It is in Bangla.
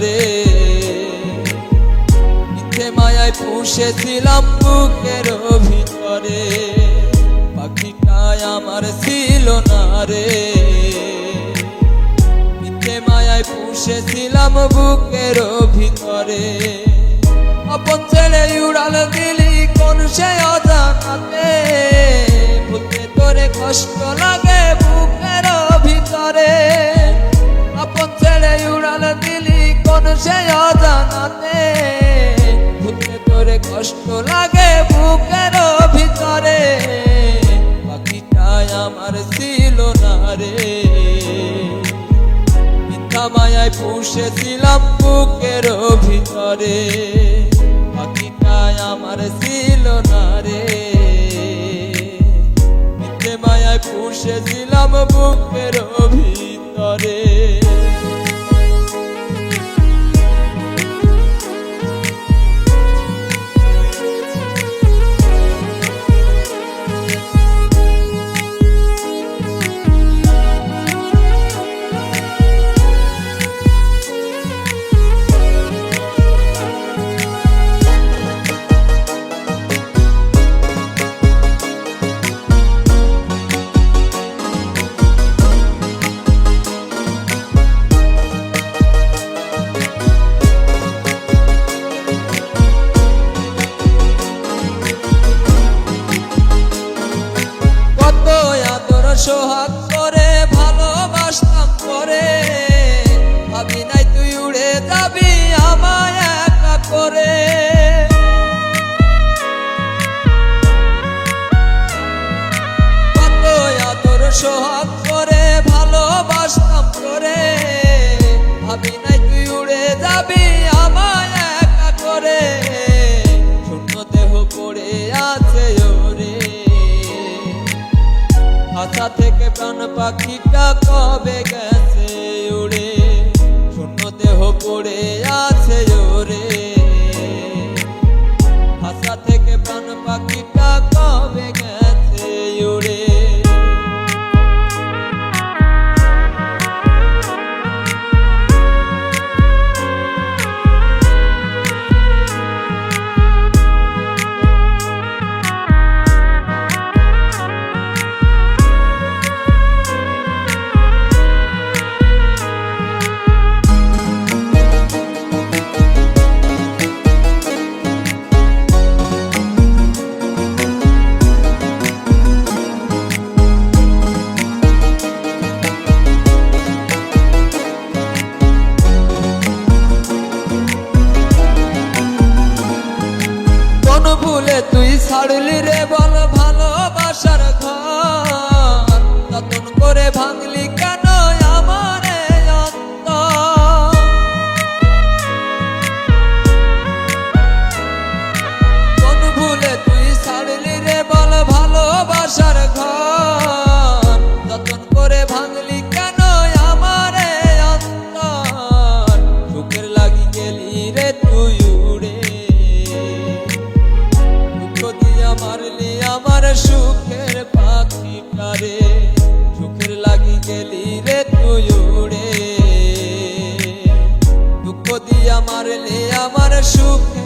রে। মিথ্যে মায়ায় পুষেছিলাম বুকের ভিতরে। পাখিটাই আমার ছিল না রে। মিথ্যে মায়ায় পুষেছিলাম বুকের ভিতরে। আপন ছেলে উড়াল দিলি কোন সে অজানাতে। ভুলতে তোরে কষ্ট সে অজানাতে ভুলতে তোরে কষ্ট লাগে, বুকের ভিতরে। পাখিটাই আমার ছিল না রে। মিথ্যা মায়ায় পুষেছিলাম বুকের ভিতরে। পাখিটাই আমার ছিল না রে। মিথ্যে মায়ায় পুষেছিলাম বুকের ভিতরে। সোহাগ করে, ভালোবাসতাম করে। ভাবি নাই তুই উড়ে যাবি আমায় একা করে। কত আদর সোহাগ করে, ভালোবাসতাম করে। ভাবি নাই তুই উড়ে যাবি আশা থেকে প্রাণ পাখিটা কবে গেছে? কোন তুই ছাড়লি রে বল ভালোবাসার ঘর। নতুন করে ভাঙলি কেন আমার কোন ভুলে তুই ছাড়লি রে বল ভালোবাসার ঘর? উড়ে